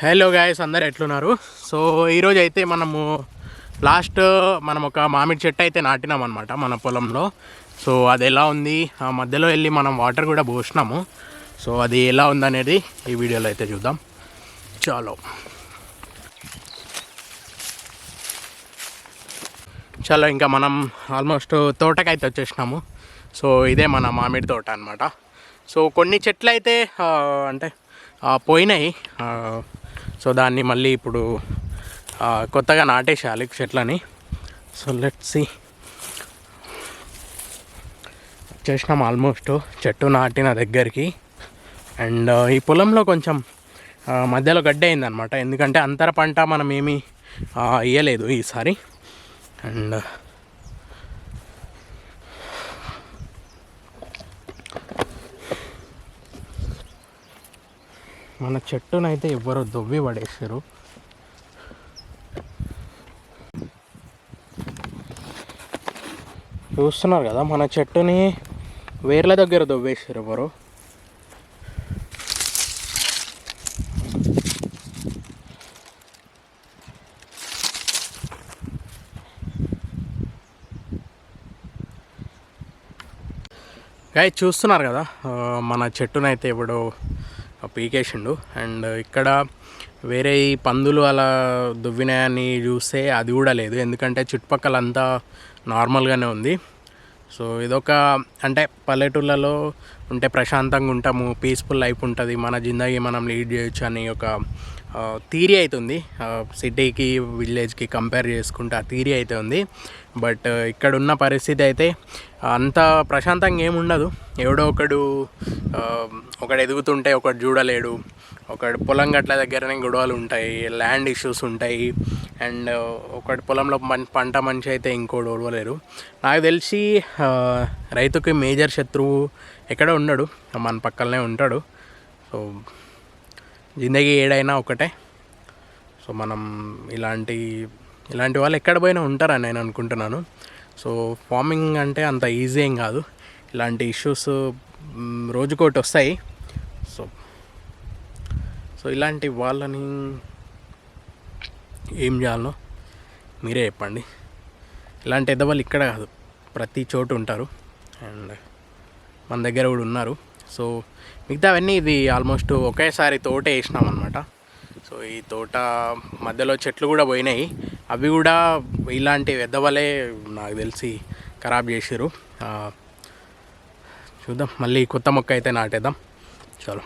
Hello guys అందరు ఎట్లున్నారు? So ఈరోజు అయితే మనము లాస్ట్ మనం ఒక మామిడి చెట్టు అయితే నాటినాం అనమాట మన పొలంలో. సో అది ఎలా ఉంది? ఆ మధ్యలో వెళ్ళి మనం వాటర్ కూడా పోసినాము. సో అది ఎలా ఉందనేది ఈ వీడియోలో అయితే చూద్దాం. చాలో చాలా ఇంకా మనం ఆల్మోస్ట్ తోటకైతే వచ్చేసినాము. సో ఇదే మన మామిడి తోట అనమాట సో కొన్ని చెట్లు అయితే అంటే పోయినాయి. సో దాన్ని మళ్ళీ ఇప్పుడు కొత్తగా నాటేసేయాలి చెట్లని. సో లెట్ సి వచ్చేసినాం ఆల్మోస్ట్ చెట్టు నాటిన దగ్గరికి. అండ్ ఈ పొలంలో కొంచెం మధ్యలో గడ్డ అయిందనమాట ఎందుకంటే అంతర పంట మనం ఏమీ ఇయ్యలేదు ఈసారి. అండ్ మన చెట్టునైతే ఎవ్వరో దొవ్వి పడేసారు చూస్తున్నారు కదా మన చెట్టుని వేర్ల దగ్గర దొవ్వేసారు ఎవరు. గాయ చూస్తున్నారు కదా మన చెట్టునైతే ఇప్పుడు పీకేసిండు అండ్ ఇక్కడ వేరే ఈ పందులు అలా దువ్వినాయని చూస్తే అది కూడా లేదు. ఎందుకంటే చుట్టుపక్కల అంతా నార్మల్గానే ఉంది. సో ఇదొక అంటే పల్లెటూళ్ళలో ఉంటే ప్రశాంతంగా ఉంటాము పీస్ఫుల్ లైఫ్ ఉంటుంది మన జిందగీ మనం లీడ్ చేయొచ్చు అని ఒక థీరీ అవుతుంది సిటీకి విలేజ్కి కంపేర్ చేసుకుంటే ఆ థీరీ అయితే ఉంది. బట్ ఇక్కడ ఉన్న పరిస్థితి అయితే అంత ప్రశాంతంగా ఏమి ఉండదు ఎవడో ఒకడు ఒకడు ఎదుగుతుంటే ఒకడు చూడలేడు. ఒకడు పొలం గట్ల దగ్గరనే గొడవలు ఉంటాయి ల్యాండ్ ఇష్యూస్ ఉంటాయి. అండ్ uh, ఒకటి పొలంలో పంట మంచి అయితే ఇంకోటి ఓడవలేరు నాకు తెలిసి రైతుకి మేజర్ శత్రువు ఎక్కడ ఉండడు మన పక్కనే ఉంటాడు. సో జిందగీ ఏడైనా ఒకటే. సో మనం ఇలాంటి ఇలాంటి వాళ్ళు ఎక్కడ పోయినా ఉంటారని నేను అనుకుంటున్నాను. సో ఫార్మింగ్ అంటే అంత ఈజీ ఏం కాదు. ఇలాంటి ఇష్యూస్ రోజుకోటి వస్తాయి. సో సో ఇలాంటి వాళ్ళని ఏం చేయాలో మీరే చెప్పండి. ఇలాంటి ఎదవాళ్ళు ఇక్కడ కాదు ప్రతి చోటు ఉంటారు. అండ్ మన దగ్గర కూడా ఉన్నారు. సో మిగతా అవన్నీ ఇది ఆల్మోస్ట్ ఒకేసారి తోట వేసినాం అనమాట సో ఈ తోట మధ్యలో చెట్లు కూడా పోయినాయి. అవి కూడా ఇలాంటి వెద్దవలే నాకు తెలిసి ఖరాబ్ చేసారు చూద్దాం. మళ్ళీ కొత్త మొక్క అయితే నాటేద్దాం. చలో.